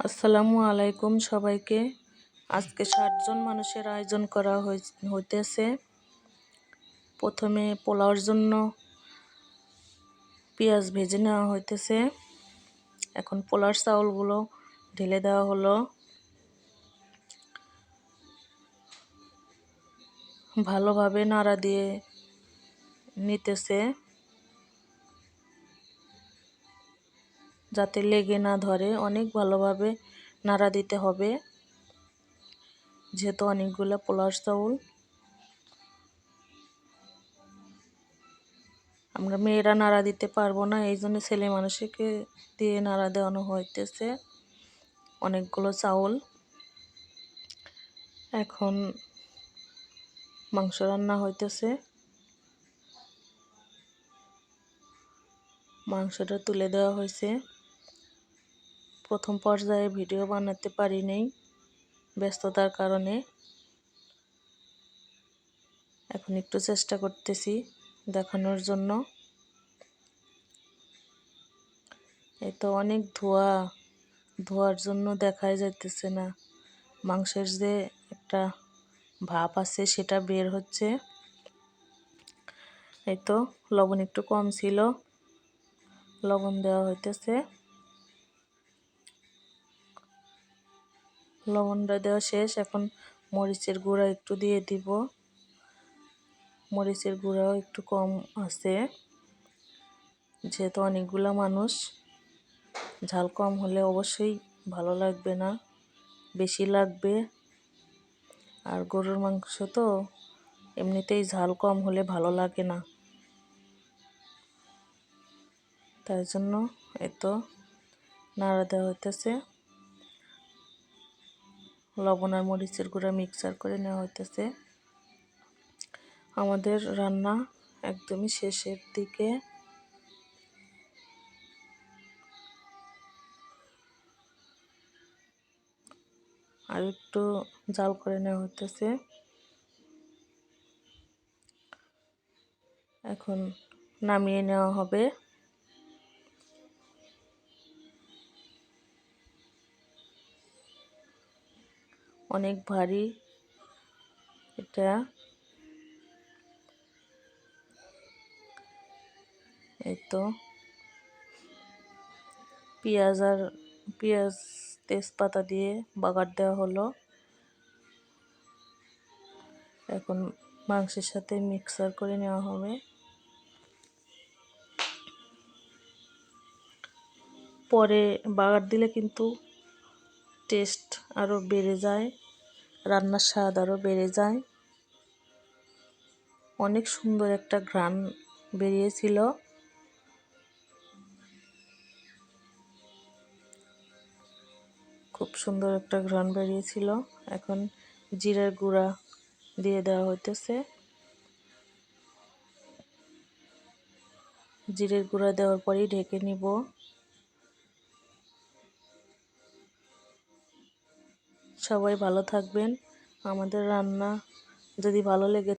আসসালামু আলাইকুম সবাইকে। আজকে ষাটজন মানুষের আয়োজন করা হইতেছে। প্রথমে পোলাওর জন্য পেঁয়াজ ভেজে নেওয়া হইতেছে। এখন পোলার চাউলগুলো ঢেলে দেওয়া হলো। ভালোভাবে নাড়া দিয়ে নিতেছে। যাতে লেগে না ধরে, অনেক ভালোভাবে নাড়া দিতে হবে। যেহেতু অনেকগুলো পোলার চাউল। আমরা মেয়েরা নাড়া দিতে পারব না, এই জন্য ছেলে মানুষকে দিয়ে নাড়া দেওয়ানো হইতেছে। অনেকগুলো চাউল। এখন মাংস রান্না হইতেছে। মাংসটা তুলে দেওয়া হয়েছে প্রথম পর্যায়ে ভিডিও বানাতে পারি নেই ব্যস্ততার কারণে। এখন একটু চেষ্টা করতেছি দেখানোর জন্য। এই তো অনেক ধোয়া, ধোয়ার জন্য দেখাই যাইতেছে না। মাংসের যে একটা ভাপ আছে সেটা বের হচ্ছে। এই তো লবণ একটু কম ছিল, লবণ দেওয়া হইতেছে। লবণটা দেওয়া শেষ। এখন মরিচের গুঁড়া একটু দিয়ে দিব। মরিচের গুঁড়াও একটু কম আছে। যেহেতু অনেকগুলো মানুষ, ঝাল কম হলে অবশ্যই ভালো লাগবে না, বেশি লাগবে। আর গরুর মাংস তো এমনিতেই ঝাল কম হলে ভালো লাগে না। তাই জন্য এত নাড়া দেওয়া হইতেছে। লবণ আর মরিচের গুঁড়া মিক্সার করে নেওয়া হইতেছে। আমাদের রান্না একদমই শেষের দিকে। আর একটু জাল করে নেওয়া হইতেছে। এখন নামিয়ে নেওয়া হবে। অনেক ভারী এটা। এই তো পেঁয়াজ আর পেঁয়াজ তেজপাতা দিয়ে বাগার দেওয়া হলো। এখন মাংসের সাথে মিক্সার করে নেওয়া হবে। পরে বাগার দিলে কিন্তু টেস্ট আরও বেড়ে যায়। রান্নার স্বাদ আরও বেড়ে যায়। অনেক সুন্দর একটা ঘ্রাণ বেরিয়েছিল। খুব সুন্দর একটা ঘ্রাণ বেরিয়েছিল। এখন জিরার গুঁড়া দিয়ে দেওয়া হইতেছে। জিরের গুঁড়া দেওয়ার পরেই ঢেকে নিব। সবাই ভালো থাকবেন। আমাদের রান্না যদি ভালো লেগে